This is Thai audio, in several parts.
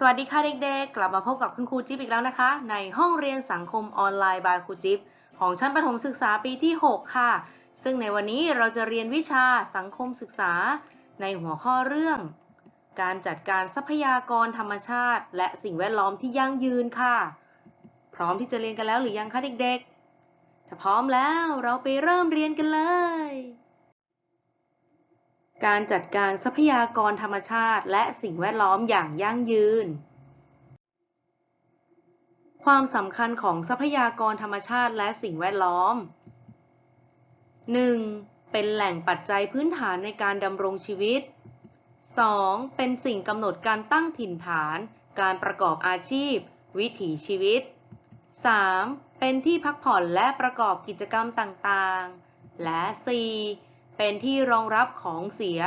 สวัสดีค่ะเด็กๆ กลับมาพบกับคุณครูจิ๊บอีกแล้วนะคะ ในห้องเรียนสังคมออนไลน์บายครูจิ๊บของชั้นประถมศึกษาปีที่ 6 ค่ะ ซึ่งในวันนี้เราจะเรียนวิชาสังคมศึกษา ในหัวข้อเรื่อง การจัดการทรัพยากรธรรมชาติ และสิ่งแวดล้อมที่ยั่งยืนค่ะ พร้อมที่จะเรียนกันแล้วหรือยังคะเด็กๆ ถ้าพร้อมแล้วเราไปเริ่มเรียนกันเลย การจัดการทรัพยากรธรรมชาติ และสิ่งแวดล้อมอย่างยั่งยืน ความสำคัญของทรัพยากรธรรมชาติและสิ่งแวดล้อม 1. เป็นแหล่งปัจจัยพื้นฐานในการดำรงชีวิต 2. เป็นสิ่งกำหนดการตั้งถิ่นฐาน การประกอบอาชีพ วิถีชีวิต 3. เป็นที่พักผ่อนและประกอบกิจกรรมต่าง ๆ และ 4. เป็นที่รองรับของเสีย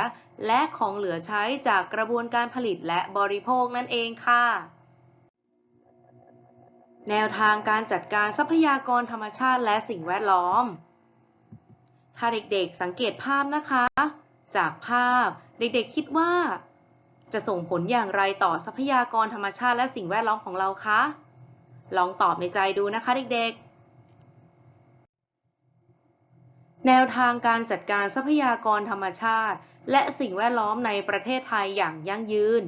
และของเหลือใช้จากกระบวนการผลิตและบริโภคนั่นเองค่ะ แนวทางการจัดการทรัพยากรธรรมชาติและสิ่งแวดล้อม ถ้าเด็กๆสังเกตภาพนะคะ จากภาพเด็กๆคิดว่า จะส่งผลอย่างไรต่อทรัพยากรธรรมชาติและสิ่งแวดล้อมของเราคะ ลองตอบในใจดูนะคะเด็กๆ แนวทางการจัดการทรัพยากรธรรมชาติ และสิ่งแวดล้อมในประเทศไทยอย่างยั่งยืน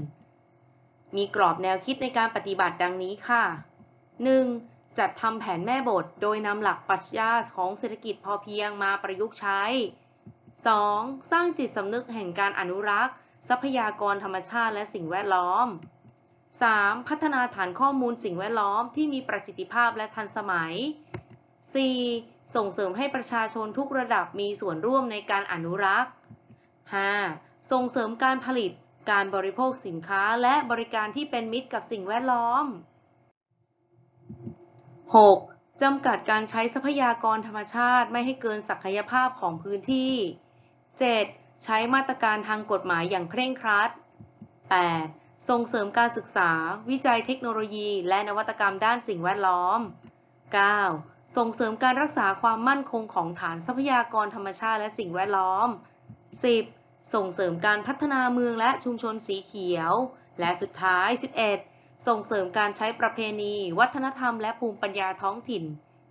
มีกรอบแนวคิดในการปฏิบัติดังนี้ค่ะ 1. จัดทำแผนแม่บทโดยนำหลักปรัชญาของเศรษฐกิจพอเพียงมาประยุกต์ใช้ 2. สร้างจิตสำนึกแห่งการอนุรักษ์ ทรัพยากรธรรมชาติและสิ่งแวดล้อม 3. พัฒนาฐานข้อมูลสิ่งแวดล้อมที่มีประสิทธิภาพและทันสมัย 4. ส่งเสริมให้ประชาชนทุกระดับมีส่วนร่วมในการอนุรักษ์ 5. ส่งเสริมการผลิต การบริโภคสินค้าและบริการที่เป็นมิตรกับสิ่งแวดล้อม 6. จำกัดการใช้ทรัพยากรธรรมชาติไม่ให้เกินศักยภาพของพื้นที่ 7. ใช้มาตรการทางกฎหมายอย่างเคร่งครัด 8. ส่งเสริมการศึกษา วิจัยเทคโนโลยี และนวัตกรรมด้านสิ่งแวดล้อม 9. ส่งเสริมการรักษาความมั่นคงของฐานทรัพยากรธรรมชาติและสิ่งแวดล้อม 10. ส่งเสริมการพัฒนาเมืองและชุมชนสีเขียว และสุดท้าย 11. ส่งเสริมการใช้ประเพณี วัฒนธรรม และภูมิปัญญาท้องถิ่น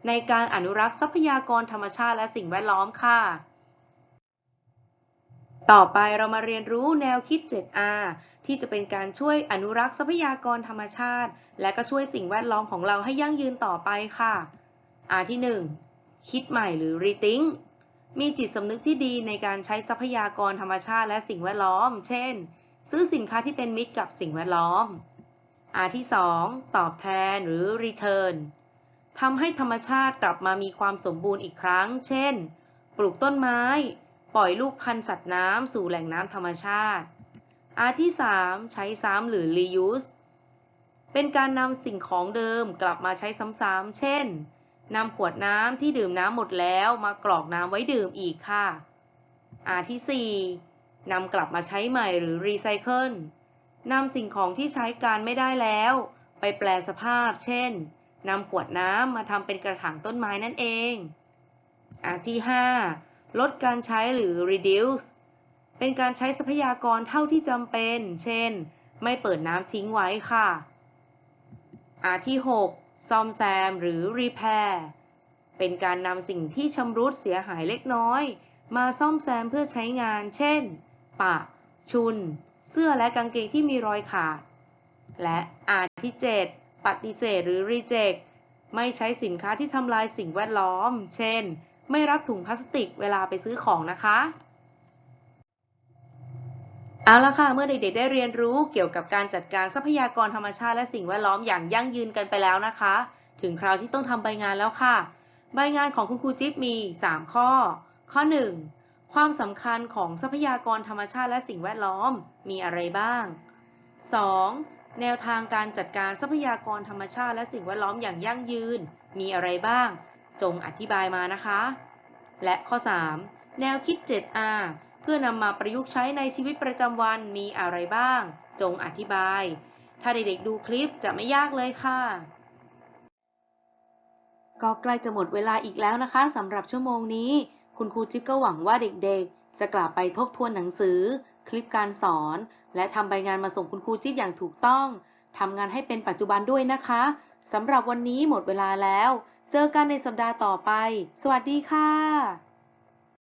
ในการอนุรักษ์ทรัพยากรธรรมชาติและสิ่งแวดล้อมค่ะ ต่อไปเรามาเรียนรู้แนวคิด 7R ที่จะเป็นการช่วยอนุรักษ์ทรัพยากรธรรมชาติ และก็ช่วยสิ่งแวดล้อมของเราให้ยั่งยืนต่อไปค่ะ R ที่ 1 คิดใหม่หรือ rethink มีจิตสำนึกที่ดีในการใช้ทรัพยากรธรรมชาติและสิ่งแวดล้อม เช่น ซื้อสินค้าที่เป็นมิตรกับสิ่งแวดล้อม R ที่ 2 ตอบแทนหรือ return ทำให้ธรรมชาติกลับมามีความสมบูรณ์อีกครั้ง เช่น ปลูกต้นไม้ ปล่อยลูกพันธุ์สัตว์น้ำสู่แหล่งน้ำธรรมชาติ R ที่ 3 ใช้ซ้ำหรือ reuse เป็นการนำสิ่งของเดิมกลับมาใช้ซ้ำๆ เช่น นำขวดน้ำที่ดื่มน้ำหมดแล้วมากรอกน้ำไว้ดื่มอีกค่ะ R ที่ 4 นำกลับมาใช้ใหม่หรือ recycle นำสิ่งของที่ใช้การไม่ได้แล้ว ไปแปลสภาพ เช่นนำขวดน้ำมาทำเป็นกระถางต้นไม้นั่นเอง R ที่ 5 ลดการใช้หรือ reduce เป็นการใช้ทรัพยากรเท่าที่จำเป็น เช่น ไม่เปิดน้ำทิ้งไว้ค่ะ R ที่ 6 ซ่อมแซมหรือ repair เป็นการนำสิ่งที่ชำรุดเสียหายเล็กน้อย มาซ่อมแซมเพื่อใช้งาน เช่น ปะ ชุน เสื้อและกางเกงที่มีรอยขาด และ R ที่7ปฏิเสธหรือ reject ไม่ใช้สินค้าที่ทำลายสิ่งแวดล้อม เช่น ไม่รับถุงพลาสติกเวลาไปซื้อของนะคะ เอาละค่ะ เมื่อเด็กๆได้เรียนรู้เกี่ยวกับการจัดการทรัพยากรธรรมชาติและสิ่งแวดล้อมอย่างยั่งยืนกันไปแล้วนะคะ ถึงคราวที่ต้องทำใบงานแล้วค่ะ ใบงานของคุณครูจิ๊บมี 3 ข้อ ข้อ 1. ความสำคัญของทรัพยากรธรรมชาติและสิ่งแวดล้อมมีอะไรบ้าง 2. แนวทางการจัดการทรัพยากรธรรมชาติและสิ่งแวดล้อมอย่างยั่งยืน มีอะไรบ้าง จงอธิบายมานะคะ และข้อ 3. แนวคิด 7R เพื่อนำมาประยุกต์ใช้ในชีวิตประจำวันมีอะไรบ้าง จงอธิบาย ถ้าเด็กๆดูคลิปจะไม่ยากเลยค่ะ ก็ใกล้จะหมดเวลาอีกแล้วนะคะสำหรับชั่วโมงนี้ คุณครูจิ๊บก็หวังว่าเด็กๆ จะกลับไปทบทวนหนังสือ คลิปการสอน และทำใบงานมาส่งคุณครูจิ๊บอย่างถูกต้องทำงานให้เป็นปัจจุบันด้วยนะคะสำหรับวันนี้หมดเวลาแล้ว เจอกันในสัปดาห์ต่อไป สวัสดีค่ะ